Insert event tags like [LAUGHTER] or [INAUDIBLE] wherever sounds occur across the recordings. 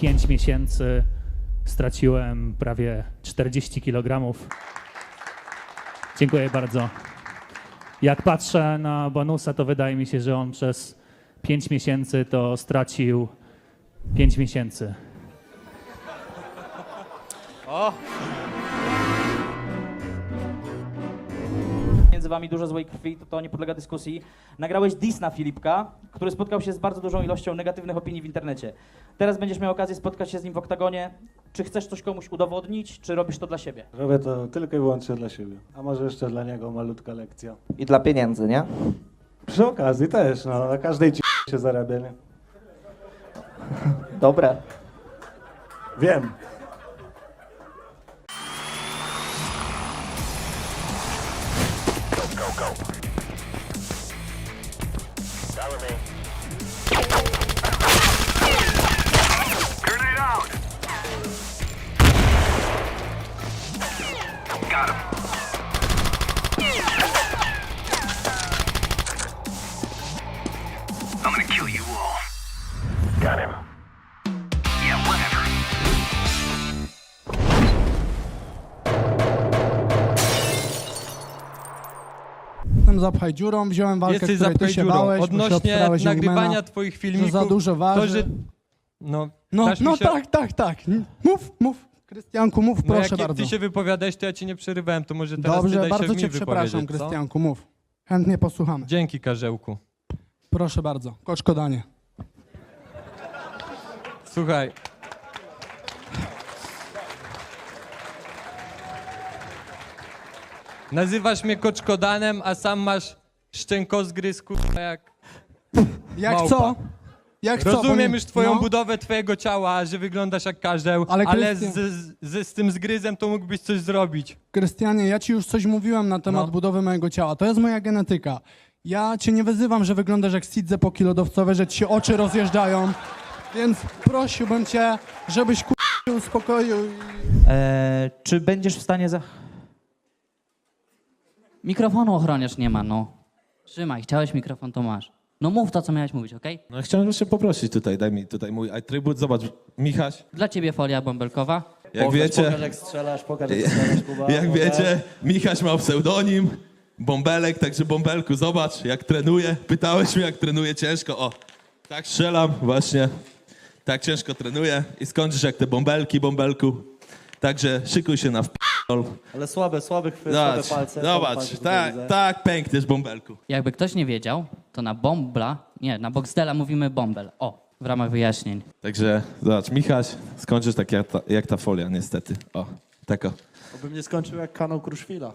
5 miesięcy straciłem prawie 40 kg. Dziękuję bardzo. Jak patrzę na bonusa, to wydaje mi się, że on przez 5 miesięcy to stracił 5 miesięcy. między wami dużo złej krwi, to, to nie podlega dyskusji. Nagrałeś diss na Filipka, który spotkał się z bardzo dużą ilością negatywnych opinii w internecie. Teraz będziesz miał okazję spotkać się z nim w oktagonie. Czy chcesz coś komuś udowodnić, czy robisz to dla siebie? Robię to tylko i wyłącznie dla siebie. A może jeszcze dla niego malutka lekcja. I dla pieniędzy, nie? Przy okazji też, no, na każdej ci się zarabia, nie? Dobre. Wiem. Zapchaj dziurą, wziąłem walkę, Jesteś której ty zapchaj się dziurą. bałeś, bo się Odnośnie nagrywania twoich że filmików, za dużo waży. to, że... No, No, dasz mi no się... tak, tak, tak. Mów, mów. Krystianku, mów, No proszę jak bardzo. ty się wypowiadałeś, to ja ci nie przerywałem, to może teraz ty Dobrze, daj bardzo się w cię mi przepraszam, wypowiedzieć, co? Krystianku, mów. Chętnie posłuchamy. Dzięki, Karzełku. Proszę bardzo. Koczkodanie. Słuchaj. Nazywasz mnie koczkodanem, a sam masz szczękozgryz, kurwa, jak... Jak Małpa. co? Jak co? Rozumiem Bo- już twoją no. budowę twojego ciała, że wyglądasz jak karzeł, Ale ale, Krystian- z, z, z, z tym zgryzem to mógłbyś coś zrobić. Krystianie, ja ci już coś mówiłem na temat No. budowy mojego ciała. To jest moja genetyka. Ja cię nie wyzywam, że wyglądasz jak sidze pokilodowcowe, że ci się oczy rozjeżdżają. Więc prosiłbym cię, żebyś ku... się uspokoił i... Eee, czy będziesz w stanie za... Mikrofonu ochroniarz nie ma, no. Trzymaj, chciałeś mikrofon, to masz. No mów to, co miałeś mówić, okej? No chciałem się poprosić tutaj, daj mi tutaj mój atrybut, zobacz, Michaś, Dla ciebie folia bąbelkowa. jak wiecie, Pokaż jak strzelasz, pokaż jak strzelasz, Kuba. jak pokaż. wiecie, Michaś ma pseudonim, Bąbelek, także Bąbelku, zobacz, jak trenuje, pytałeś mnie, jak trenuje ciężko, o, tak strzelam, właśnie, tak ciężko trenuję i skończysz jak te bąbelki, Bąbelku, także szykuj się na wp***ol, Ale słabe, słabe słabe zobacz, palce. słabe zobacz, palce tutaj tak, widzę. tak pękniesz, Bąbelku. Jakby ktoś nie wiedział, to na bombla, nie, na Boxdela mówimy bombel. O, w ramach wyjaśnień. Także, zobacz, Michaś, skończysz tak jak ta, jak ta folia, niestety, o, tako. Obym nie skończył jak kanał Kruszwila.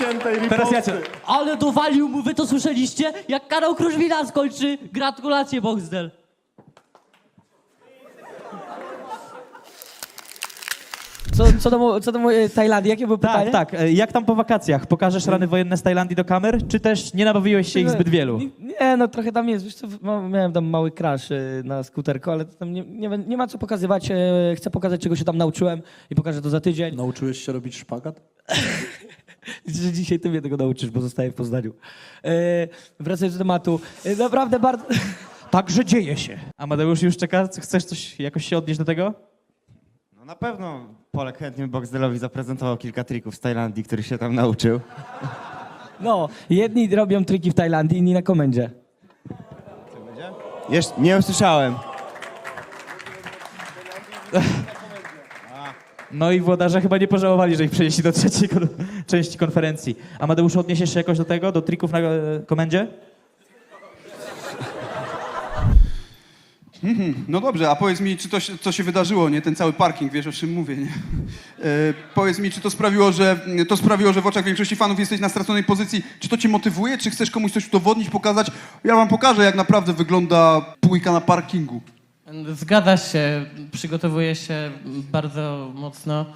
Ściętej riposty. Teraz ja cię... Ale dowalił mu, wy to słyszeliście? Jak kanał Kruszwila skończy, gratulacje Boxdel. Co, co, do, co do mojej Tajlandii, jakie było pytanie? Tak, tak. E, Jak tam po wakacjach? Pokażesz rany wojenne z Tajlandii do kamer, czy też nie nabawiłeś się ich zbyt wielu? Nie, nie, no trochę tam jest. Wiesz co, ma- miałem tam mały crash y, na skuterku, ale to tam nie, nie, nie ma co pokazywać. e, Chcę pokazać, czego się tam nauczyłem i pokażę to za tydzień. Nauczyłeś się robić szpagat? [LAUGHS] Że dzisiaj ty mnie tego nauczysz, bo zostaję w Poznaniu. E, wracając do tematu. E, naprawdę bardzo... [LAUGHS] Także dzieje się. Amadeusz już czeka? Chcesz coś jakoś się odnieść do tego? No na pewno Polek chętnie Boxdelowi zaprezentował kilka trików z Tajlandii, których się tam nauczył. [LAUGHS] No, jedni robią triki w Tajlandii, inni na komendzie. Jeszcze nie usłyszałem. No i włodarze chyba nie pożałowali, że ich przenieśli do trzeciej kon- części konferencji. Amadeusz, odniesiesz się jakoś do tego, do trików na e, komendzie? No dobrze, a powiedz mi, czy to się, co się wydarzyło, nie? Ten cały parking, wiesz o czym mówię, nie? E, powiedz mi, czy to sprawiło, że to sprawiło, że w oczach większości fanów jesteś na straconej pozycji? Czy to cię motywuje? Czy chcesz komuś coś udowodnić, pokazać? Ja wam pokażę, jak naprawdę wygląda pójka na parkingu. Zgadza się, przygotowuję się bardzo mocno.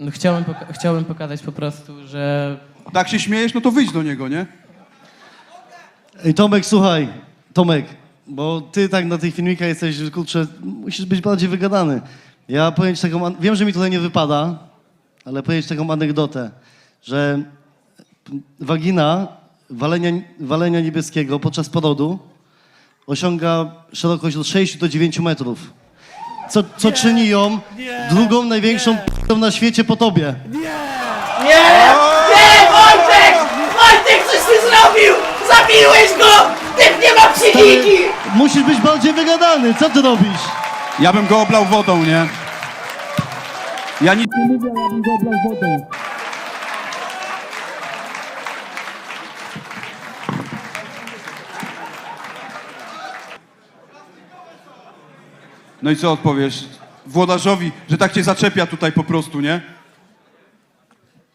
No, Chciałem, poka- chciałem pokazać po prostu, że Tak się śmiejesz, no to wyjdź do niego, nie? Ej Tomek, słuchaj, Tomek, bo ty tak na tych filmikach jesteś, że kurczę, musisz być bardziej wygadany. Ja powiem ci taką, wiem, że mi tutaj nie wypada, ale powiem ci taką anegdotę, że wagina walenia, walenia niebieskiego podczas porodu osiąga szerokość od 6 do 9 metrów. Co, co czyni ją drugą największą na świecie po tobie. Nie! Wojtek! Wojtek, coś ty zrobił! Zabiłeś go! Typ nie ma psychiki! Musisz być bardziej wygadany, co ty robisz? Ja bym go oblał wodą, nie? Ja nic nie mówię, ja bym go oblał wodą. No i co odpowiesz włodarzowi, że tak cię zaczepia tutaj po prostu, nie?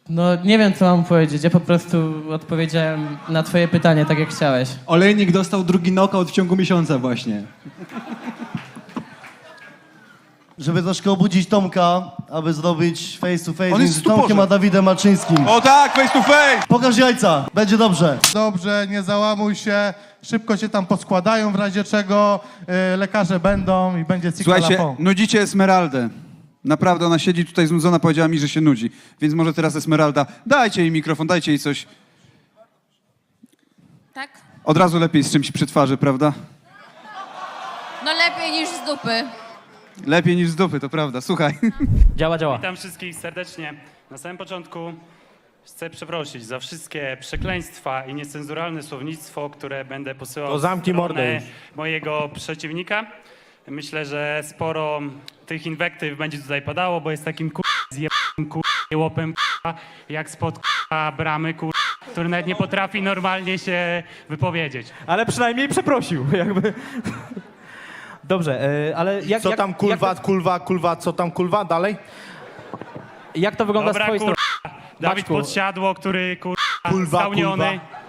No nie wiem, co mam powiedzieć. Ja po prostu odpowiedziałem na twoje pytanie tak, jak chciałeś. Olejnik dostał drugi knockout w ciągu miesiąca właśnie. Żeby troszkę obudzić Tomka, aby zrobić face to face On jest między stuporze. Tomkiem a Dawidem Malczyńskim. O tak, face to face! Pokaż jajca, będzie dobrze. Dobrze, nie załamuj się, szybko się tam poskładają w razie czego, y, lekarze będą i będzie Słuchajcie, cikalafon. nudzicie Esmeraldę. Naprawdę, ona siedzi tutaj znudzona, powiedziała mi, że się nudzi. Więc może teraz Esmeralda, dajcie jej mikrofon, dajcie jej coś. Tak? Od razu lepiej z czymś przy twarzy, prawda? No lepiej niż z dupy. Lepiej niż z dupy, to prawda. Słuchaj. Działa, działa. Witam wszystkich serdecznie. Na samym początku chcę przeprosić za wszystkie przekleństwa i niecenzuralne słownictwo, które będę posyłał To zamknij w stronę mordę już. mojego przeciwnika. Myślę, że sporo tych inwektyw będzie tutaj padało, bo jest takim kur... zjebem kur... łopem kur... jak spod kur... bramy kur... który nawet nie potrafi normalnie się wypowiedzieć. Ale przynajmniej przeprosił, [LAUGHS] jakby. Dobrze, e, ale jak, Co jak, tam kulwa, jak, to, kulwa, kulwa, co tam kulwa, dalej? jak to wygląda z Dobra, twojej kur... strony? Dawid Maćku. Podsiadło, który kur... Kulwa, zdałniony. kulwa.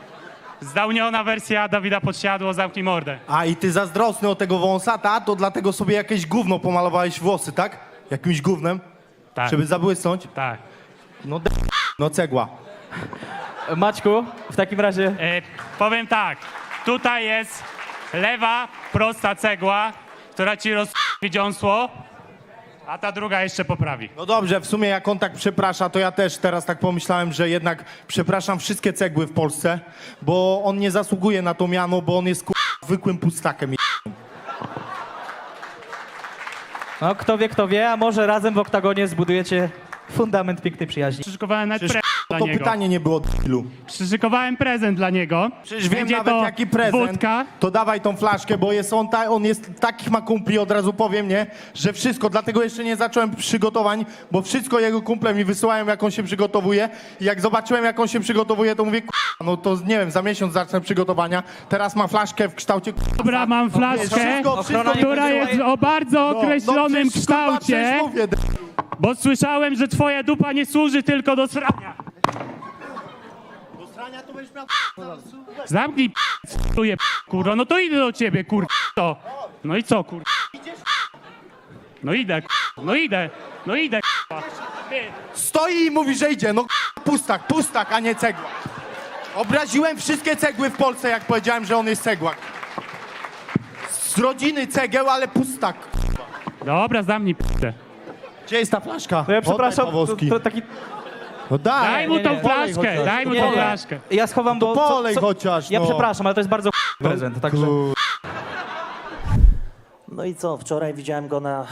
Zdałniona wersja Dawida Podsiadło, zamknij mordę. A i ty zazdrosny o tego wąsata, to dlatego sobie jakieś gówno pomalowałeś włosy, tak? Jakimś gównem? Tak. Żeby zabłysnąć? Tak. No d... no cegła. Maćku, w takim razie E, powiem tak, tutaj jest lewa, prosta cegła, która ci rozwi dziąsło, a ta druga jeszcze poprawi. No dobrze, w sumie jak on tak przeprasza, to ja też teraz tak pomyślałem, że jednak przepraszam wszystkie cegły w Polsce, bo on nie zasługuje na to miano, bo on jest ku... zwykłym pustakiem. No, kto wie, kto wie, a może razem w oktagonie zbudujecie fundament pięknej przyjaźni. Przyszykowałem nawet dla to niego. pytanie nie było d***lu. Przyszykowałem prezent dla niego. Przecież wiem Będzie nawet to jaki prezent. wódka. To dawaj tą flaszkę, bo jest on, ta, on jest takich ma kumpli, od razu powiem, nie? Że wszystko, dlatego jeszcze nie zacząłem przygotowań, bo wszystko jego kumple mi wysyłają, jak on się przygotowuje. I jak zobaczyłem, jak on się przygotowuje, to mówię, "K***a, no to nie wiem, za miesiąc zacznę przygotowania. Teraz ma flaszkę w kształcie k***a, Dobra, mam flaszkę, wszystko, wszystko która jest o bardzo No, no określonym przecież, kurwa, kształcie, przecież mówię, bo słyszałem, że twoja dupa nie służy tylko do srania. Zamknij p***uje kurwa, no to idę do ciebie kur... to. No i co kur... No idę, kur... no idę, no idę kurwa. Stoi i mówi, że idzie. No k***a, pustak, pustak, a nie cegła. Obraziłem wszystkie cegły w Polsce, jak powiedziałem, że on jest cegłak. Z rodziny cegieł, ale pustak. Dobra, zamknij p***ę. Gdzie jest ta flaszka? To ja przepraszam, to, to taki... No daj. Daj mu nie, tą nie. flaszkę, daj mu tą nie. flaszkę. Ja schowam, bo... co- polej co- chociaż, Ja no. przepraszam, ale to jest bardzo prezent, także... No i co, wczoraj widziałem go na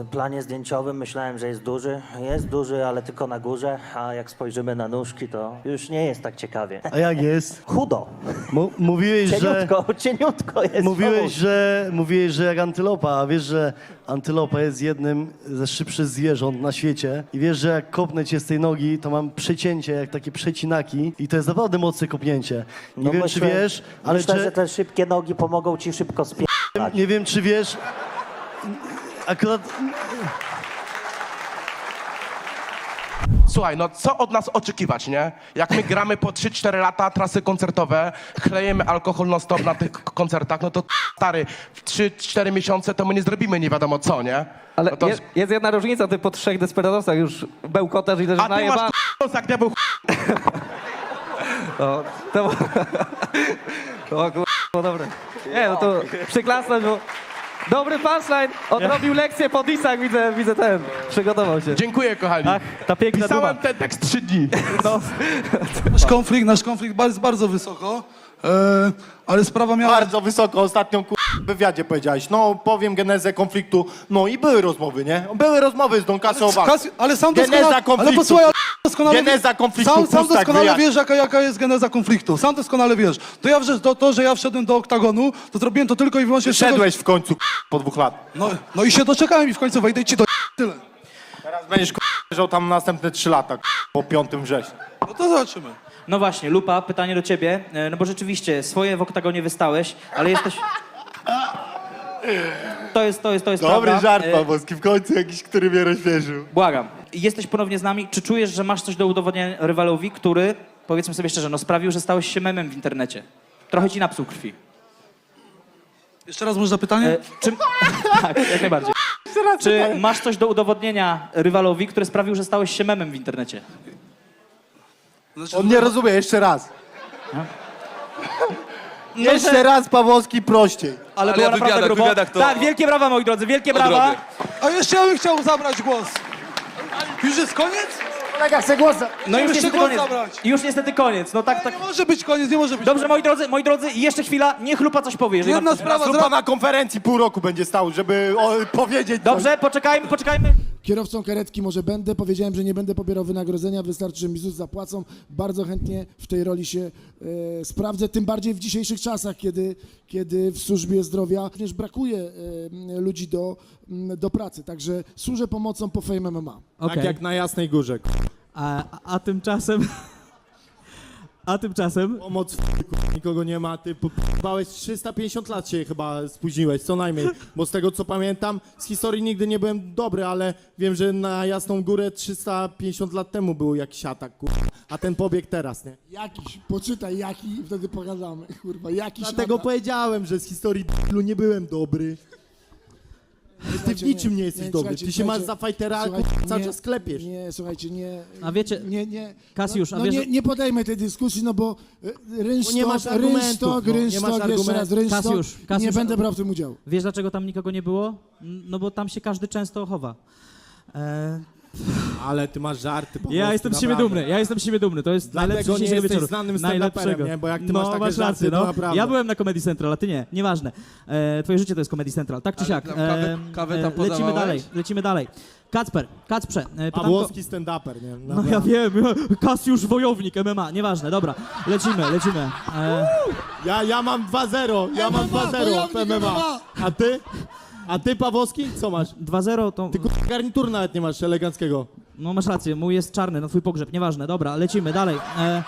e, planie zdjęciowym, myślałem, że jest duży. Jest duży, ale tylko na górze, a jak spojrzymy na nóżki, to już nie jest tak ciekawie. A jak jest? [LAUGHS] Chudo, Mu- mówiłeś, że... cieniutko, cieniutko jest. Mówiłeś pomóż. że, mówiłeś, że jak antylopa, a wiesz, że antylopa jest jednym ze szybszych zwierząt na świecie i wiesz, że jak kopnę cię z tej nogi, to mam przecięcie, jak takie przecinaki i to jest naprawdę mocne kopnięcie. Nie No wiem, myślę- czy wiesz, ale Myślę, czy, że te szybkie nogi pomogą ci szybko spierdać. Nie wiem, czy wiesz, akurat Słuchaj, no co od nas oczekiwać, nie? Jak my gramy po 3-4 lata trasy koncertowe, chlejemy alkohol non stop na tych koncertach, no to stary, w 3-4 miesiące to my nie zrobimy nie wiadomo co, nie? Ale no to... jest, jest jedna różnica, ty po trzech Desperadosach już bełkotasz i też A ty masz k***a, jak diabeł No, [LAUGHS] to... [LAUGHS] O kur... No dobre. Nie, no to przyklasnąć, bo Dobry punchline. Odrobił lekcję po disach, widzę, widzę ten. Przygotował się. Dziękuję, kochani. Ach, ta piękna Pisałem duma. ten tekst trzy dni. No. Nasz konflikt, nasz konflikt jest bardzo wysoko, e, ale sprawa miała... Bardzo wysoko, ostatnio ku... w wywiadzie powiedziałeś, no powiem genezę konfliktu, no i były rozmowy, nie? Były rozmowy z Don Casio. Kas- ale sam Geneza doskonale, ale konfliktu. posłuchaj, ale doskonale, Geneza konfliktu, sam, sam pustak, doskonale wyjaśnij. wiesz, jaka, jaka jest geneza konfliktu. Sam doskonale wiesz. To ja wrze- to, to, że ja wszedłem do oktagonu, to zrobiłem to tylko i wyłącznie z tego- Wyszedłeś w końcu ku... po dwóch latach. No, no i się doczekałem i w końcu wejdę i ci do tyle. Teraz będziesz ku... leżał tam następne trzy lata ku... po 5 września. No to zobaczymy. No właśnie, Lupa, pytanie do ciebie, e, no bo rzeczywiście swoje w oktagonie wystałeś, ale jesteś... To jest, to jest, to jest Dobry prawda. żart, E, Pawłowski, w końcu jakiś, który mnie rozśmieszył. Błagam. Jesteś ponownie z nami. Czy czujesz, że masz coś do udowodnienia rywalowi, który, powiedzmy sobie szczerze, no sprawił, że stałeś się memem w internecie? Trochę ci napsuł krwi. Jeszcze raz można pytanie? E, czy... [LAUGHS] tak, jak najbardziej. Czy masz coś do udowodnienia rywalowi, który sprawił, że stałeś się memem w internecie? Znaczy, On nie rozumie, jeszcze raz. No, [LAUGHS] Jeszcze raz, Pawłowski, prościej. Ale, Ale było ja w naprawdę wywiadach- grubo. wywiadach to- Tak, wielkie brawa, moi drodzy, wielkie brawa. A jeszcze ja bym chciał zabrać głos. Już jest koniec? Kolega chce głos. No już Jeszcze niestety głos koniec. zabrać. Już niestety koniec. No tak, tak. Nie może być koniec, nie może być Dobrze, moi drodzy, moi drodzy, i jeszcze chwila, niech Lupa coś powie. Jeżeli Jedna sprawa, Zrób na konferencji pół roku będzie stał, żeby o, powiedzieć coś. Dobrze, poczekajmy, poczekajmy. Kierowcą karetki może będę, powiedziałem, że nie będę pobierał wynagrodzenia, wystarczy, że mi ZUS zapłacą. Bardzo chętnie w tej roli się e, sprawdzę, tym bardziej w dzisiejszych czasach, kiedy, kiedy w służbie zdrowia również brakuje e, ludzi do, m, do pracy. Także służę pomocą po Fame MMA. Tak jak na Jasnej Górze. A, a tymczasem... [LAUGHS] A tymczasem... Pomoc w nikogo nie ma, ty bałeś 350 lat się chyba spóźniłeś, co najmniej. Bo z tego co pamiętam, z historii nigdy nie byłem dobry, ale wiem, że na Jasną Górę 350 lat temu był jakiś atak, kur... a ten pobieg teraz, nie? Jakiś, poczytaj jaki i wtedy pokazamy, kurwa, jakiś Dlatego atak. powiedziałem, że z historii nie byłem dobry. Ty w Słuchajcie, niczym nie jesteś dobry, słuchajcie, ty się masz słuchajcie, za fajtera, słuchajcie, cały nie, czas klepiesz. Nie, słuchajcie, nie... A wiecie- Nie, nie... Kasiusz, no, a no wiesz- nie, nie podejmę tej dyskusji, no bo e, rynsztok, nie masz argumentów, rynsztok, no, nie masz rynsztok, jeszcze argumentów. raz rynsztok Kasiusz, nie Kasiusz, będę brał w tym udziału. Wiesz dlaczego tam nikogo nie było? No bo tam się każdy często chowa. E, Ale ty masz żarty, po ja prostu, jestem z siebie naprawdę. dumny, ja jestem z siebie dumny, to jest Dlatego najlepszy nie jesteś wieczoru. znanym stand-uperem, Najlepszego. nie? Bo jak ty no, masz takie masz żarty, rację, to no. naprawdę. Ja byłem na Comedy Central, a ty nie, nieważne. E, twoje życie to jest Comedy Central, tak czy Ale siak. tam kawę- Em, kawę e, tam lecimy podawałeś? dalej, lecimy dalej. Kacper, Kacprze, e, pytanko... Pawłowski stand-uper, nie? No ja wiem, [LAUGHS] Kasiusz Wojownik MMA, nieważne, dobra, lecimy, lecimy. E, Ja, ja mam 2-0, ja mam 2-0 w MMA. A ty? A ty, Pawłowski, co masz? 2-0 to... Ty garnitur nawet nie masz eleganckiego. No masz rację, mój jest czarny na twój pogrzeb, nieważne, dobra, lecimy dalej. E,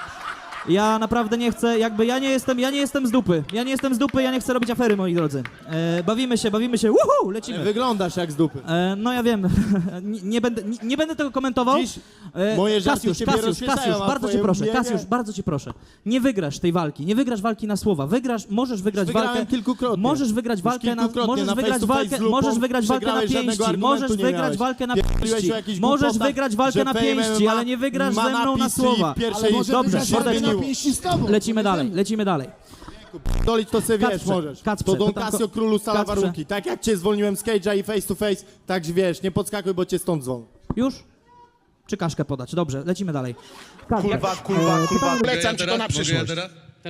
ja naprawdę nie chcę, jakby ja nie jestem, ja nie jestem z dupy. Ja nie jestem z dupy, ja nie chcę robić afery, moi drodzy. E, bawimy się, bawimy się, uhu, lecimy. Wyglądasz jak z dupy. E, no ja wiem, [LAUGHS] nie, nie, będę, nie, nie będę tego komentował. Dziś E, moje żarty Kasiusz, ciebie Kasiusz, Kasiusz, a bardzo cię twoje proszę, mnie Kasiusz, nie. bardzo cię proszę. Nie wygrasz tej walki, nie wygrasz walki na słowa. Wygrasz, możesz wygrać Wygrałem walkę. kilkukrotnie. Możesz wygrać walkę na, kilkukrotnie możesz na wygrać face to face walkę, z lupą możesz wygrać walkę na przegrałeś, żadnego pięści, argumentu możesz nie wygrać miałeś. walkę na Pierdoliłeś pięści, jakichś możesz głupotach, wygrać walkę że na Fame pięści, MMA ale nie wygrasz ma ze mną na napisy i słowa. pierwszej Ale może Dobrze, wygrać mordeczko. na pięści z tobą. Lecimy dalej, lecimy dalej. Dolić to sobie wiesz, Kacprze, możesz. Kacprze, to Don pytanko- Casio królu stala Kacprze. warunki. Tak jak cię zwolniłem z cage'a i face to face, tak wiesz, nie podskakuj, bo cię stąd zwolnię. Już? Czy kaszkę podać? Dobrze, lecimy dalej. Kurwa, kurwa, kurwa. Polecam ci to na przyszłość.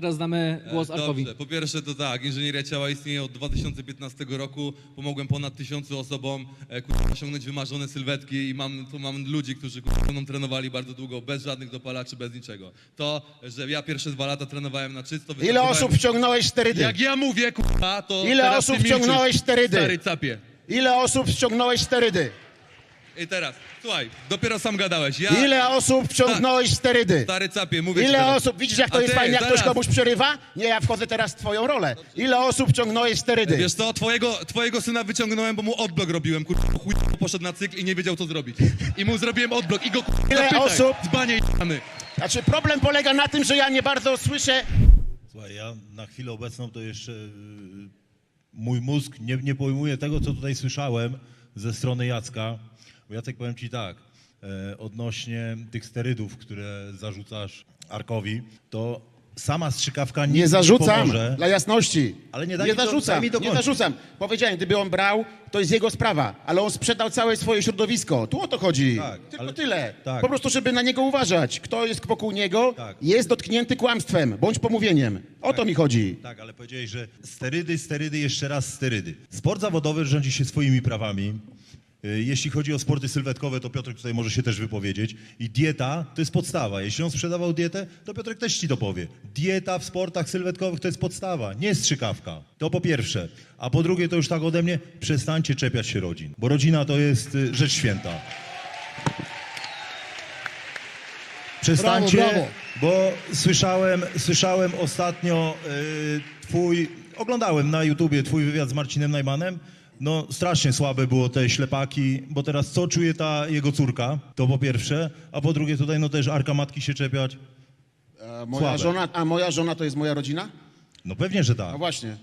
Teraz? Damy głos Arkowi. Dobrze, po pierwsze to tak, inżynieria ciała istnieje od 2015 roku, pomogłem ponad tysiącu osobom e, kurwa, osiągnąć wymarzone sylwetki i mam, tu mam ludzi, którzy kurwa, ze mną trenowali bardzo długo, bez żadnych dopalaczy, bez niczego. To, że ja pierwsze dwa lata trenowałem na czysto... Ile wystartowałem- osób wciągnąłeś sterydy? Jak ja mówię, kurwa, to Ile teraz osób ty milczysz, wciągnąłeś sterydy? Stary capie. Ile osób wciągnąłeś sterydy? I teraz, słuchaj, dopiero sam gadałeś. Ja, Ile osób wciągnąłeś sterydy? Stary capie, mówię ci Ile teraz. osób, widzisz jak to A jest ty, fajnie, jak zaraz. ktoś komuś przerywa? Nie, ja wchodzę teraz w twoją rolę. Ile osób wciągnąłeś sterydy? Wiesz co, twojego, twojego syna wyciągnąłem, bo mu odblok robiłem, kurwa, chuj poszedł na cykl i nie wiedział co zrobić. I mu zrobiłem odblok i go kurwa Ile zapytaj, osób? dzbanie jany. Znaczy problem polega na tym, że ja nie bardzo słyszę Słuchaj, ja na chwilę obecną to jeszcze y, mój mózg nie, nie pojmuje tego, co tutaj słyszałem ze strony Jacka. Bo Jacek, powiem ci tak, e, odnośnie tych sterydów, które zarzucasz Arkowi, to sama strzykawka nie, Nie zarzucam, pomoże. dla jasności. Ale nie nie zarzucam, mi nie zarzucam. Powiedziałem, gdyby on brał, to jest jego sprawa, ale on sprzedał całe swoje środowisko. Tu o to chodzi. Tak, Tylko ale- tyle. tak. Po prostu, żeby na niego uważać. Kto jest wokół niego, jest dotknięty kłamstwem bądź pomówieniem. O to mi chodzi. Tak, ale powiedziałeś, że sterydy, sterydy, jeszcze raz sterydy. Sport zawodowy rządzi się swoimi prawami. Y, Jeśli chodzi o sporty sylwetkowe, to Piotrek tutaj może się też wypowiedzieć. I dieta to jest podstawa. Jeśli on sprzedawał dietę, to Piotrek też ci to powie. Dieta w sportach sylwetkowych to jest podstawa, nie strzykawka. To po pierwsze. A po drugie, to już tak ode mnie, przestańcie czepiać się rodzin. Bo rodzina to jest y, rzecz święta. Przestańcie, Brawo, brawo. bo słyszałem, słyszałem ostatnio y, twój, oglądałem na YouTubie twój wywiad z Marcinem Najmanem. No strasznie słabe było te ślepaki, bo teraz co czuje ta jego córka, to po pierwsze, a po drugie tutaj no też arka matki się czepiać. A moja, Słabe. żona, a moja żona to jest moja rodzina? No pewnie, że tak. No właśnie.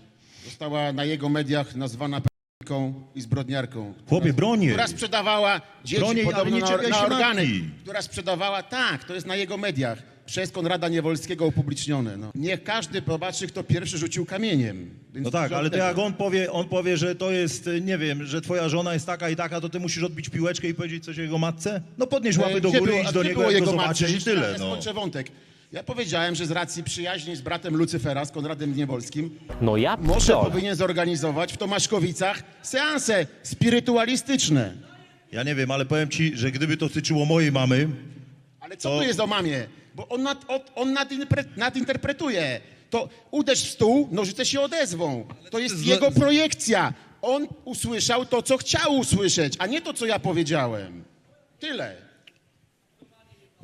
Została na jego mediach nazwana p***ką i zbrodniarką. Chłopie, bronię. Która sprzedawała dzieci Bronię, ale podobno nie na, czepiaj na się organy. matki. Która sprzedawała, tak, to jest na jego mediach. Przez Konrada Niewolskiego upublicznione. No. Niech każdy zobaczy, kto pierwszy rzucił kamieniem. Więc No tak, ale to jak on powie, on powie, że to jest, y, nie wiem, że twoja żona jest taka i taka, to ty musisz odbić piłeczkę i powiedzieć coś o jego matce? No podnieś łapy do Gdzie góry, było- idź a do gdzie niego, było jak go jego matce? zobaczysz i tyle, no. skończę wątek. Ja powiedziałem, że z racji przyjaźni z bratem Lucyfera, z Konradem Niewolskim, No ja może powinien zorganizować w Tomaszkowicach seanse spirytualistyczne. Ja nie wiem, ale powiem ci, że gdyby to tyczyło mojej mamy, Ale co To- tu jest o mamie? Bo on, nad, on nadinpre, nadinterpretuje. To uderz w stół, nożyce się odezwą. To jest jego projekcja. On usłyszał to, co chciał usłyszeć, a nie to, co ja powiedziałem. Tyle.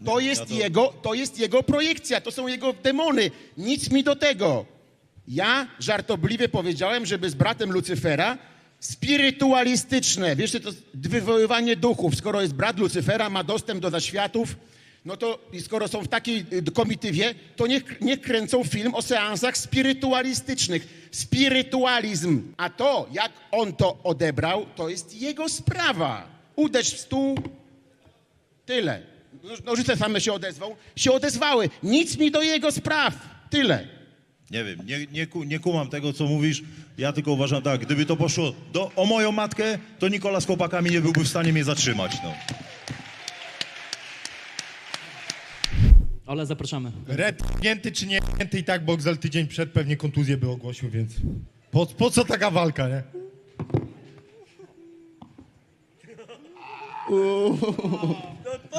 To jest, jego, to jest jego projekcja, to są jego demony. Nic mi do tego. Ja żartobliwie powiedziałem, żeby z bratem Lucyfera spirytualistyczne, wiesz, to wywoływanie duchów. Skoro jest brat Lucyfera, ma dostęp do zaświatów, no to skoro są w takiej y, komitywie, to niech, kręcą film o seansach spirytualistycznych. Spirytualizm. A to, jak on to odebrał, to jest jego sprawa. Uderz w stół, Tyle. Noż- Nożyce same się. Się odezwały. Nic mi do jego spraw. Tyle. nie wiem, nie, nie, nie kumam tego, co mówisz. Ja tylko uważam tak, gdyby to poszło do, o moją matkę, to Nikola z chłopakami nie byłby w stanie mnie zatrzymać, no. Ole, zapraszamy. Retnięty czy nie retnięty i tak Boxel tydzień przed pewnie kontuzję by ogłosił, więc po, po co taka walka, nie?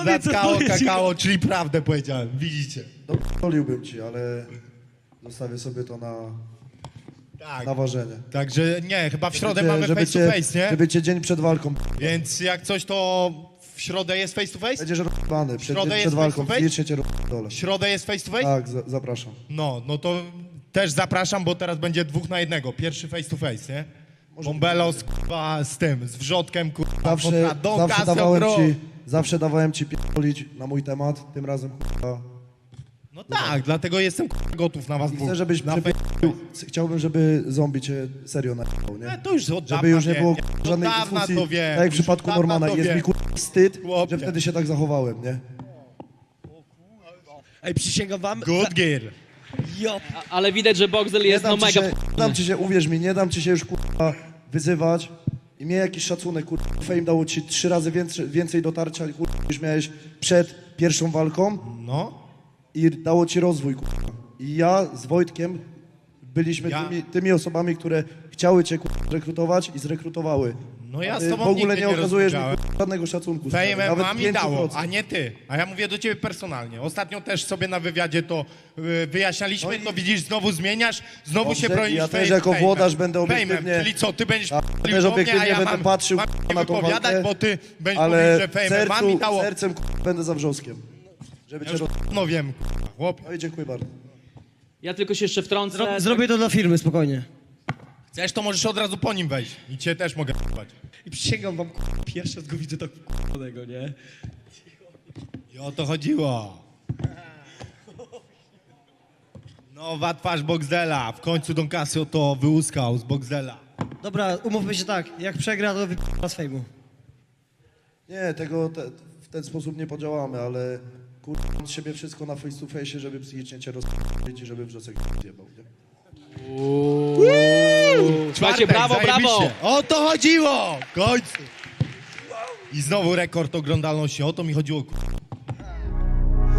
Zatkało kakao, czyli prawdę powiedziałem, widzicie. Poliłbym ci, ale zostawię sobie to na, Tak. na ważenie. Także nie, chyba w środę Żeby mamy face to face, nie? Żeby cię dzień przed walką. Więc jak coś, to w środę jest face to face? Będziesz rozbany przed, Środę przed jest walką. face to face? Fizycznie cię dole. W środę jest face to face? Tak, za, zapraszam. No, no to też zapraszam, bo teraz będzie dwóch na jednego. Pierwszy face to face, nie? Bombelos, kurwa, z tym, z wrzodkiem, kurwa, Zawsze, zawsze, dawałem ci, zawsze dawałem ci pierdolić na mój temat, tym razem kurwa. No tak, dlatego jestem kurwa, gotów na was dwóch. chcę, żebyś na. Chciałbym, żeby zombie cię serio najechał, nie? E, to już od Żeby już nie wiem, było? Od żadnej dawna dyskusji, to wiem, tak jak w już przypadku od dawna Normana. to Jest wiem. mi kurwa wstyd, Chłopie. że wtedy się tak zachowałem, nie? Ej, przysięgam wam. Good girl. Jo. Ale widać, że Boxel jest no dam ci mega... się, nie dam ci się, uwierz mi, nie dam ci się już kurwa wyzywać i miej jakiś szacunek, kurwa. Fame dało ci trzy razy więcej, więcej dotarcia, kurwa, niż miałeś przed pierwszą walką. No. I dało ci rozwój, kurwa. I ja z Wojtkiem byliśmy Ja- tymi, tymi osobami, które chciały cię kurwa, zrekrutować i zrekrutowały. No ja A z tobą w ogóle nigdy nie nie okazujesz mi rozmawiałem. kurwa, żadnego szacunku. stary, Fame nawet MMA mi dało, 5%. a nie ty. A ja mówię do ciebie personalnie. Ostatnio też sobie na wywiadzie to y, wyjaśnialiśmy, to widzisz, znowu zmieniasz, znowu Dobrze, się bronisz ja fame- też jako włodarz będę obiektywnie- Czyli co, ty będziesz Ja p***lił też do mnie, a ja będę mam, patrzył mam kurwa, nie na tą wypowiadać, walkę, bo ty będziesz ale mówił, że mi sercu, dało. sercem kurwa, będę za wrzoskiem. Żeby cię roz... No wiem, chłop. No i dziękuję bardzo. Ja tylko się jeszcze wtrącę. Zro, zrobię to dla firmy, spokojnie. Chcesz, to możesz od razu po nim wejść. I cię też mogę p***ać. I przysięgam wam, kurwa, pierwszy raz go widzę tak k***nego, nie? I o to chodziło. Nowa twarz Boxdela. W końcu Don Casio to wyłuskał z Boxdela. Dobra, umówmy się tak, jak przegra, to wyp***a z fejmu. Nie, tego te, w ten sposób nie podziałamy, ale kurwa, z siebie wszystko na face to face, żeby psychicznie cię rozpowiedzieć i żeby wrzosek zjebał, nie? Słuchajcie, brawo, brawo! O to chodziło! W końcu! I znowu rekord oglądalności, o to mi chodziło.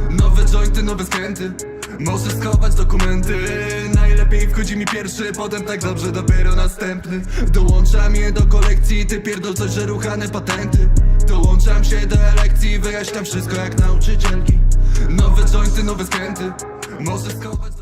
Nowe jointy, nowe skręty Możesz schować dokumenty Najlepiej wchodzi mi pierwszy, potem tak dobrze dopiero następny Dołączam je do kolekcji, ty pierdol coś, że ruchane patenty Dołączam się do elekcji, wyjaśniam wszystko jak nauczycielki. Nowe jointy, nowe skręty. Możesz schować